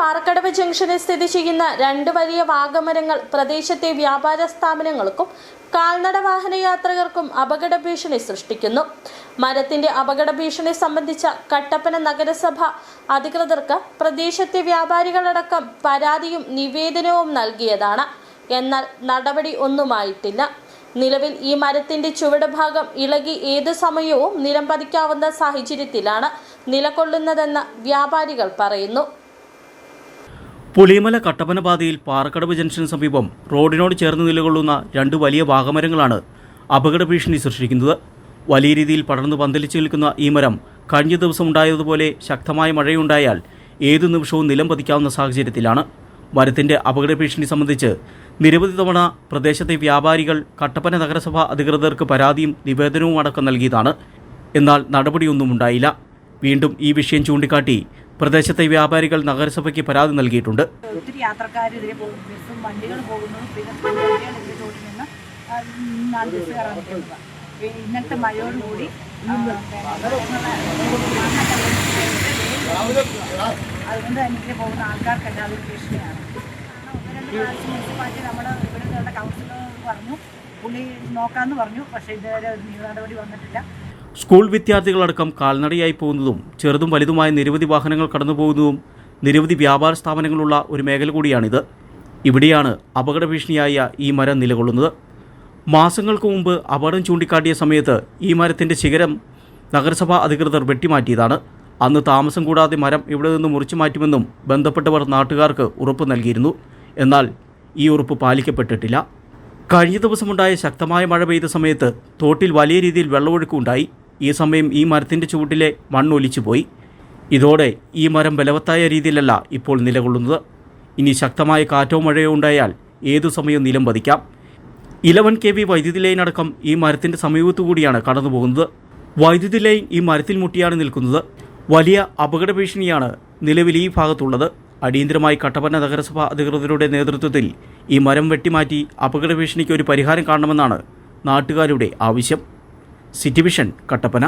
പാറക്കടവ് ജംഗ്ഷനിൽ സ്ഥിതി ചെയ്യുന്ന രണ്ട് വലിയ വാഗമരങ്ങൾ പ്രദേശത്തെ വ്യാപാര സ്ഥാപനങ്ങൾക്കും കാൽനട വാഹന യാത്രികർക്കും അപകട ഭീഷണി സൃഷ്ടിക്കുന്നു. മരത്തിന്റെ അപകട ഭീഷണി സംബന്ധിച്ച കട്ടപ്പന നഗരസഭ അധികൃതർക്ക് പ്രദേശത്തെ വ്യാപാരികളടക്കം പരാതിയും നിവേദനവും നൽകിയതാണ്. എന്നാൽ നടപടി ഒന്നുമായിട്ടില്ല. നിലവിൽ ഈ മരത്തിന്റെ ചുവട് ഭാഗം ഇളകി ഏത് സമയവും നിലം പതിക്കാവുന്ന സാഹചര്യത്തിലാണ് നിലകൊള്ളുന്നതെന്ന് വ്യാപാരികൾ പറയുന്നു. പുളിയമല കട്ടപ്പന പാതയിൽ പാറക്കടവ് ജംഗ്ഷന് സമീപം റോഡിനോട് ചേർന്ന് നിലകൊള്ളുന്ന രണ്ട് വലിയ വാഗമരങ്ങളാണ് അപകട ഭീഷണി സൃഷ്ടിക്കുന്നത്. വലിയ രീതിയിൽ പടർന്നു പന്തലിച്ചു നിൽക്കുന്ന ഈ മരം കഴിഞ്ഞ ദിവസം ഉണ്ടായതുപോലെ ശക്തമായ മഴയുണ്ടായാൽ ഏതു നിമിഷവും നിലം പതിക്കാവുന്ന സാഹചര്യത്തിലാണ്. മരത്തിന്റെ അപകട ഭീഷണി സംബന്ധിച്ച് നിരവധി തവണ പ്രദേശത്തെ വ്യാപാരികൾ കട്ടപ്പന നഗരസഭ അധികൃതർക്ക് പരാതിയും നിവേദനവും അടക്കം നൽകിയതാണ്. എന്നാൽ നടപടിയൊന്നും ഉണ്ടായില്ല. വീണ്ടും ഈ വിഷയം ചൂണ്ടിക്കാട്ടി പ്രദേശത്തെ വ്യാപാരികൾ നഗരസഭയ്ക്ക് പരാതി നൽകിയിട്ടുണ്ട്. ഒത്തിരി യാത്രക്കാർ ഇതിലെ വണ്ടികൾ പിന്നെ പോകുന്ന മുനിസിപ്പാലിറ്റി ഇവിടെ പറഞ്ഞു. പുള്ളി നോക്കാന്ന് പറഞ്ഞു. പക്ഷേ ഇതുവരെ ഒരു നടപടി വന്നിട്ടില്ല. സ്കൂൾ വിദ്യാർത്ഥികളടക്കം കാൽനടയായി പോകുന്നതും ചെറുതും വലുതുമായ നിരവധി വാഹനങ്ങൾ കടന്നു പോകുന്നതും നിരവധി വ്യാപാര സ്ഥാപനങ്ങളുള്ള ഒരു മേഖല കൂടിയാണിത്. ഇവിടെയാണ് അപകട ഭീഷണിയായ ഈ മരം നിലകൊള്ളുന്നത്. മാസങ്ങൾക്ക് മുമ്പ് അപകടം ചൂണ്ടിക്കാട്ടിയ സമയത്ത് ഈ മരത്തിന്റെ ശിഖരം നഗരസഭാ അധികൃതർ വെട്ടിമാറ്റിയതാണ്. അന്ന് താമസം കൂടാതെ മരം ഇവിടെ നിന്ന് മുറിച്ചു മാറ്റുമെന്നും ബന്ധപ്പെട്ടവർ നാട്ടുകാർക്ക് ഉറപ്പ് നൽകിയിരുന്നു. എന്നാൽ ഈ ഉറപ്പ് പാലിക്കപ്പെട്ടിട്ടില്ല. കഴിഞ്ഞ ദിവസമുണ്ടായ ശക്തമായ മഴ പെയ്ത സമയത്ത് തോട്ടിൽ വലിയ രീതിയിൽ വെള്ളമൊഴുക്കുണ്ടായി ഈ സമയം ഈ മരത്തിന്റെ ചുവട്ടിലെ മണ്ണ് ഒലിച്ചുപോയി. ഇതോടെ ഈ മരം ബലവത്തായ രീതിയിലല്ല ഇപ്പോൾ നിലകൊള്ളുന്നത്. ഇനി ശക്തമായ കാറ്റോ മഴയോ ഉണ്ടായാൽ ഏതു സമയവും നിലം പതിക്കാം. ഇലവൻ കെ വി വൈദ്യുതി ലൈൻ അടക്കം ഈ മരത്തിന്റെ സമീപത്തുകൂടിയാണ് കടന്നുപോകുന്നത്. കടന്നു പോകുന്നത് വൈദ്യുതി ലൈൻ ഈ മരത്തിൽ മുട്ടിയാണ് നിൽക്കുന്നത്. വലിയ അപകട ഭീഷണിയാണ് നിലവിൽ ഈ ഭാഗത്തുള്ളത്. അടിയന്തരമായി കട്ടപ്പന നഗരസഭ അധികൃതരുടെ നേതൃത്വത്തിൽ ഈ മരം വെട്ടിമാറ്റി അപകട ഭീഷണിക്ക് ഒരു പരിഹാരം കാണണമെന്നാണ് നാട്ടുകാരുടെ ആവശ്യം. City vision Kattappana.